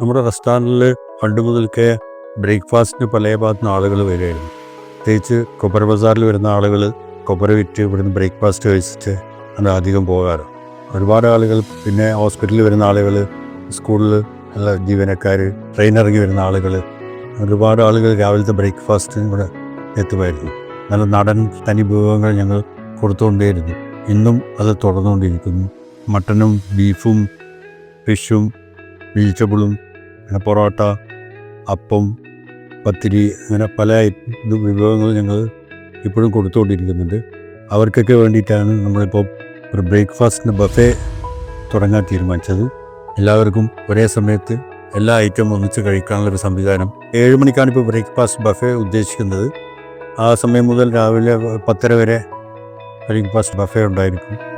നമ്മുടെ റെസ്റ്റോറന്റിൽ പണ്ട് മുതൽക്കേ ബ്രേക്ക്ഫാസ്റ്റിന് പല ഭാഗത്തുനിന്ന് ആളുകൾ വരികയായിരുന്നു. പ്രത്യേകിച്ച് കൊപ്പര ബസാറിൽ വരുന്ന ആളുകൾ കൊപ്പര വിറ്റ് ഇവിടുന്ന് ബ്രേക്ക്ഫാസ്റ്റ് കഴിച്ചിട്ട് ആണ് അധികം പോകാറ്. ഒരുപാട് ആളുകൾ പിന്നെ ഹോസ്പിറ്റലിൽ വരുന്ന ആളുകൾ സ്കൂളിൽ ഉള്ള ജീവനക്കാർ ട്രെയിൻ ഇറങ്ങി വരുന്ന ആളുകൾ ഒരുപാട് ആളുകൾ രാവിലത്തെ ബ്രേക്ക്ഫാസ്റ്റിന് ഇവിടെ എത്തുമായിരുന്നു. നല്ല നടൻ തനി വിഭവങ്ങൾ ഞങ്ങൾ കൊടുത്തുകൊണ്ടേയിരുന്നു. ഇന്നും അത് തുടർന്നുകൊണ്ടിരിക്കുന്നു. മട്ടനും ബീഫും ഫിഷും വെജിറ്റബിളും പിന്നെ പൊറോട്ട അപ്പം പത്തിരി അങ്ങനെ പല വിഭവങ്ങൾ ഞങ്ങൾ ഇപ്പോഴും കൊടുത്തുകൊണ്ടിരിക്കുന്നുണ്ട്. അവർക്കൊക്കെ വേണ്ടിയിട്ടാണ് നമ്മളിപ്പോൾ ഒരു ബ്രേക്ക്ഫാസ്റ്റിന് ബഫേ തുടങ്ങാൻ തീരുമാനിച്ചത്. എല്ലാവർക്കും ഒരേ സമയത്ത് എല്ലാ ഐറ്റവും ഒന്നിച്ച് കഴിക്കാനുള്ളൊരു സംവിധാനം. ഏഴ് മണിക്കാണ് ഇപ്പോൾ ബ്രേക്ക്ഫാസ്റ്റ് ബഫേ ഉദ്ദേശിക്കുന്നത്. ആ സമയം മുതൽ രാവിലെ പത്തര വരെ ബ്രേക്ക്ഫാസ്റ്റ് ബഫേ ഉണ്ടായിരിക്കും.